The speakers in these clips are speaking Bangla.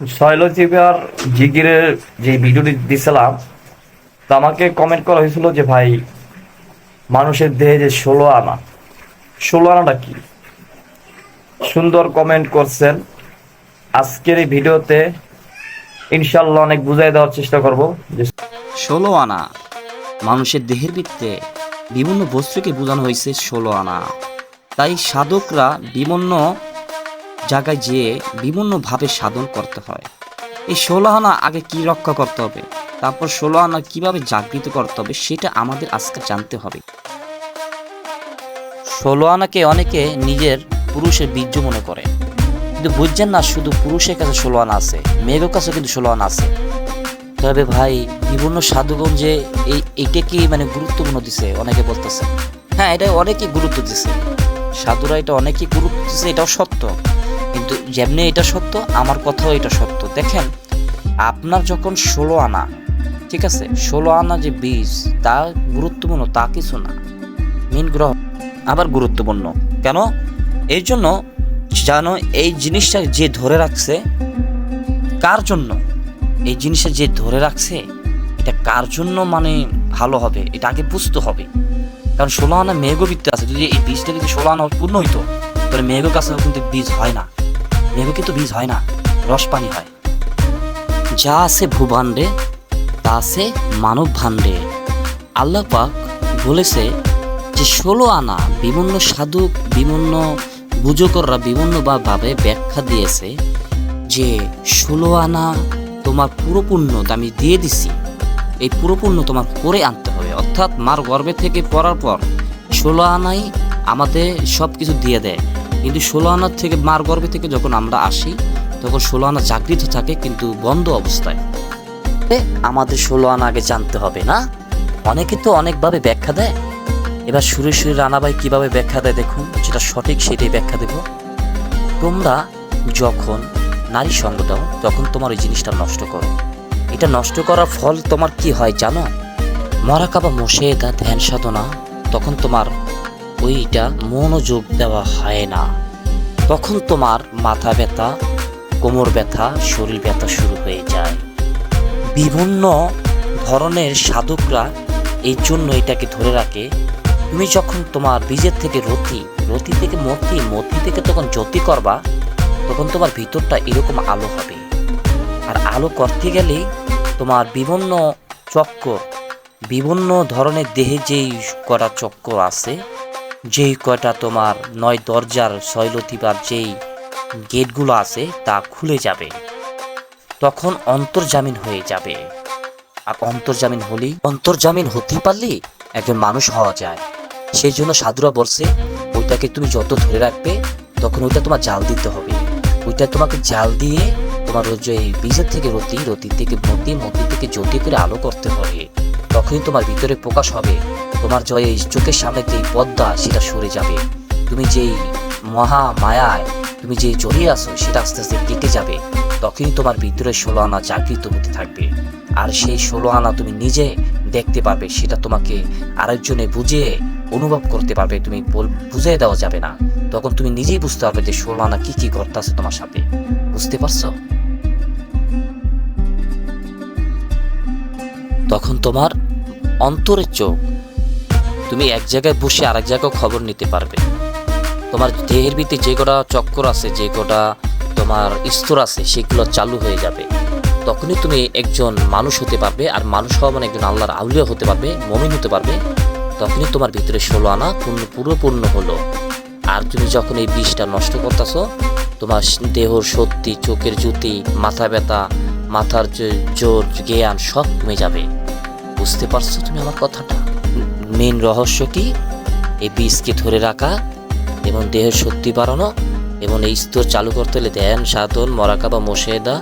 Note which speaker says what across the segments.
Speaker 1: শৈলজীবার জিগিরের যে ভিডিওটি দিছিলাম তো আমাকে কমেন্ট করা হয়েছিল যে, ভাই, মানুষের দেহে যে ষোলো আনা, ষোলো আনাটা কি? সুন্দর কমেন্ট করছেন। আজকের এই ভিডিওতে ইনশাল্লাহ অনেক বুঝাই দেওয়ার চেষ্টা করব যে
Speaker 2: ষোলো আনা, মানুষের দেহের ভিত্তে বিভিন্ন বস্তুকে বোঝানো হয়েছে ষোলো আনা। তাই সাধকরা বিভিন্ন জায়গায় যেয়ে বিভিন্নভাবে সাধন করতে হয়। এই ষোলো আনা আগে কি রক্ষা করতে হবে? তারপর ষোলো আনা কীভাবে জাগৃত করতে হবে সেটা আমাদের আজকে জানতে হবে। ষোলো আনাকে অনেকে নিজের পুরুষের বীর্য মনে করে। কিন্তু বুঝছেন না, শুধু পুরুষের কাছে ষোলো আনা আছে মেয়ের কাছে কিন্তু ষোলো আনা আছে। তবে ভাই, বিভিন্ন সাধুগণ যে এই এইটাকে মানে গুরুত্বপূর্ণ দিছে, অনেকে বলতেছে। হ্যাঁ এটা অনেকে গুরুত্ব দিছে। সাধুরা এটা অনেকে গুরুত্ব দিছে, এটাও সত্য। কিন্তু যেমনি এটা সত্য, আমার কথাও এটা সত্য। দেখেন আপনার যখন ষোলো আনা, ঠিক আছে? ষোলো আনা যে বীজ, তা গুরুত্বপূর্ণ, তা কিছু না। মেন গ্রহ আবার গুরুত্বপূর্ণ। কেন? এই জন্য যেন এই জিনিসটা যে ধরে রাখছে, কার জন্য? এই জিনিসটা যে ধরে রাখছে, এটা কার জন্য মানে ভালো হবে? এটা আগে বুঝতে হবে। কারণ ষোলো আনা মেঘবিত্ত আছে। যদি এই বীজটা যদি ষোলো আনা পূর্ণ হইতো, তাহলে মেঘের কাছে কিন্তু বীজ হয় না। মেঘ কিন্তু বীজ হয় না। রস পানি হয়। যা আছে ভূভাণ্ডে, তা আছে মানব ভাণ্ডে আল্লাহ পাক বলেছে যে, ষোলো আনা বিভিন্ন সাধক, বিভিন্ন বুজকররা বিভিন্ন বা- ভাবে ব্যাখ্যা দিয়েছে যে, ষোলো আনা তোমার পুরো পূর্ণ আমি দিয়ে দিছি। এই পুরো পূর্ণ তোমার করে আনতে হবে। অর্থাৎ মার গর্ভে থেকে পড়ার পর ষোলো আনাই আমাদের সব কিছু দিয়ে দেয়। কিন্তু ষোলো আনার থেকে, মার গর্ভে থেকে যখন আমরা আসি তখন ষোলো আনা জাগৃত থাকে, কিন্তু বন্ধ অবস্থায়। আমাদের ষোলো আনা আগে জানতে হবে না? অনেকে তো অনেকভাবে ব্যাখ্যা দেয়। এবার সুরে সুরে রানাবাই কীভাবে ব্যাখ্যা দেয় দেখুন, যেটা সঠিক সেটাই ব্যাখ্যা দেব। তোমরা যখন নারী সঙ্গ দাও, তখন তোমার ওই জিনিসটা নষ্ট করো। এটা নষ্ট করার ফল তোমার কি হয় জানো? মরাকাবা মোশেদা ধ্যান সাধনা, তখন তোমার ওইটা মনোযোগ দেওয়া হয় না। তখন তোমার মাথা ব্যথা কোমর ব্যথা, শরীর ব্যথা শুরু হয়ে যায়। বিভিন্ন ধরনের সাধকরা এই জন্য এটাকে ধরে রাখে, তুমি যখন তোমার বীজের থেকে রতি রতি থেকে মতি মতি থেকে তখন জ্যোতি করবা, তখন তোমার ভিতরটা এরকম আলো হবে। আর আলো করতে গেলে তোমার বিভিন্ন চক্কর, বিভিন্ন ধরনের দেহে যেই কটা চক্কর আছে, যেই কয়টা তোমার নয় দরজার শৈলতিবার যেই গেটগুলো আছে তা খুলে যাবে। তখন অন্তর্জামিন হয়ে যাবে। আর অন্তর্জামিন হলেই, অন্তর্জামিন হতে পারলেই একজন মানুষ হওয়া যায়। সেই জন্য সাধুরা বলছে, ওইটাকে তুমি যত ধরে রাখবে, তখন ওইটা তোমার জাল দিতে হবে। ওইটা তোমাকে জাল দিয়ে তোমার ওই যে বীজের থেকে রতি রতি থেকে মতি মতি থেকে জ্যোতি করে আলো করতে হবে। তখনই তোমার ভিতরে প্রকাশ হবে। তোমার যে এই চোখের সামনে যে পদ্মা, সেটা সরে যাবে। তুমি যেই মহা মায়ায় তুমি যে জড়িয়ে আছো সেটা আস্তে আস্তে কেটে যাবে। তখনই তোমার ভিতরে ষোলো আনা জাগৃত হতে থাকবে। আর সেই ষোলো আনা তুমি নিজে দেখতে পারবে, সেটা তোমাকে আরেকজনে বুঝে, অনুভব করতে পারবে। তুমি বুঝিয়ে দেওয়া যাবে না। তখন তুমি নিজেই বুঝতে পারবে যে ষোলো আনা কি কি আছে তোমার সাথে বুঝতে পারছ? তখন তোমার অন্তরের চোখ, তুমি এক জায়গায় বসে আরেক জায়গায় খবর নিতে পারবে। তোমার দেহের ভিতরে যে কটা চক্কর আছে, যে কটা তোমার স্তর আছে, সেগুলো চালু হয়ে যাবে। তখনই তুমি একজন মানুষ হতে পারবে আর মানুষ হওয়া মানে একজন আল্লাহর আউলিয়া হতে পারবে, মমিন হতে পারবে। তখনই তোমার ভিতরে ষোলো আনা পূর্ণ, পুরোপূর্ণ হলো। আর তুমি যখন এই বিষটা নষ্ট করতেছ, তোমার দেহর সত্যি চোখের জ্যোতি মাথা ব্যথা, মাথার জোর, জ্ঞান সব কমে যাবে। বুঝতে পারছ তুমি আমার কথাটা? মেন রহস্য কি? এই বীজকে ধরে রাখা এবং দেহের শক্তি বাড়ানো এবং এই স্তর চালু করতে হলে ধ্যান, সাধন, মরাকা বা মোশেদা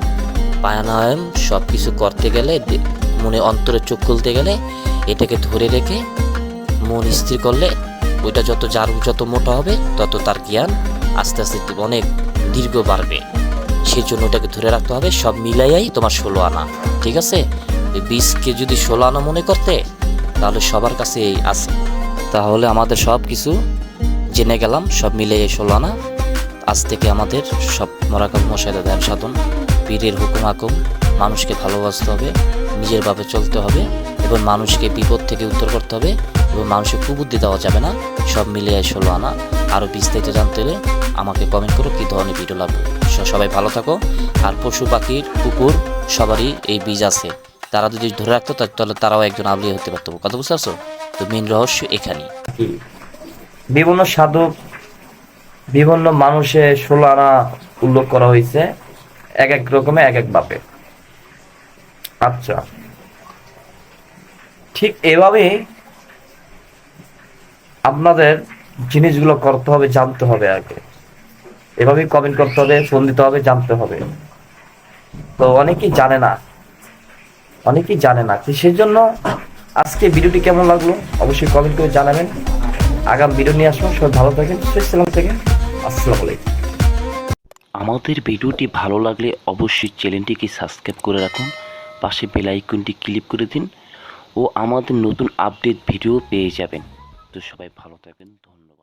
Speaker 2: পায়ানায়ম সব কিছু করতে গেলে মনে অন্তরের চোখ খুলতে গেলে এটাকে ধরে রেখে মন স্থির করলে ওইটা যত যার যত মোটা হবে, তত তার জ্ঞান আস্তে আস্তে অনেক দীর্ঘ বাড়বে। সেই জন্য ওটাকে ধরে রাখতে হবে, সব মিলাইয়াই তোমার ষোলো আনা, ঠিক আছে? বীজকে যদি ষোলো আনা মনে করতে, তাহলে সবার কাছে এই আছে। তাহলে আমাদের সব কিছু জেনে গেলাম, সব মিলে ষোলো আনা। আজ থেকে আমাদের সব মরাকাব মশাইদা ধ্যান সাধন। পীরের হুকুম হাকুম মানুষকে ভালোবাসতে হবে, নিজের ভাবে চলতে হবে, এবং মানুষকে বিপদ থেকে উত্তর করতে হবে, এবং মানুষের কুবুদ্ধি দেওয়া যাবে না। সব মিলিয়ে ষোলো আনা। আরও বিস্তারিত জানতে হলে আমাকে কমেন্ট করো, কী ধরনের ভিডিও লাগবে। সবাই ভালো থাকো। আর পশু, পাখির, কুকুর, সবারই এই বীজ আছে। তারা যদি ধরে রাখতো, তাহলে তারাও একজন আবলিয়া হতে পারতো। কথা বুঝতে পারছ? তো মেন রহস্য এখানেই।
Speaker 1: বিভিন্ন সাধক বিভিন্ন মানুষের ষোলো আনা উল্লেখ করা হয়েছে, এক এক রকমে, এক এক বাপে আচ্ছা। ঠিক এভাবে আপনাদের জিনিসগুলো করতে হবে, জানতে হবে আগে। এভাবেই কমেন্ট করতে হবে ফোন দিতে হবে, জানতে হবে। তো অনেকেই জানে না। অনেকেই জানে না। সেই জন্য আজকে ভিডিওটি কেমন লাগল? অবশ্যই কমেন্ট করে জানাবেন। আগাম ভিডিও নিয়ে আসব। সবাই ভালো থাকেন, সুস্থ থাকেন। আসসালামু আলাইকুম।
Speaker 3: আমাদের ভিডিওটি ভালো লাগলে অবশ্যই চ্যানেলটিকে সাবস্ক্রাইব করে রাখুন, পাশে বেল আইকনটি ক্লিক করে দিন ও আমাদের নতুন আপডেট ভিডিও পেয়ে যাবেন। তো সবাই ভালো থাকেন, ধন্যবাদ।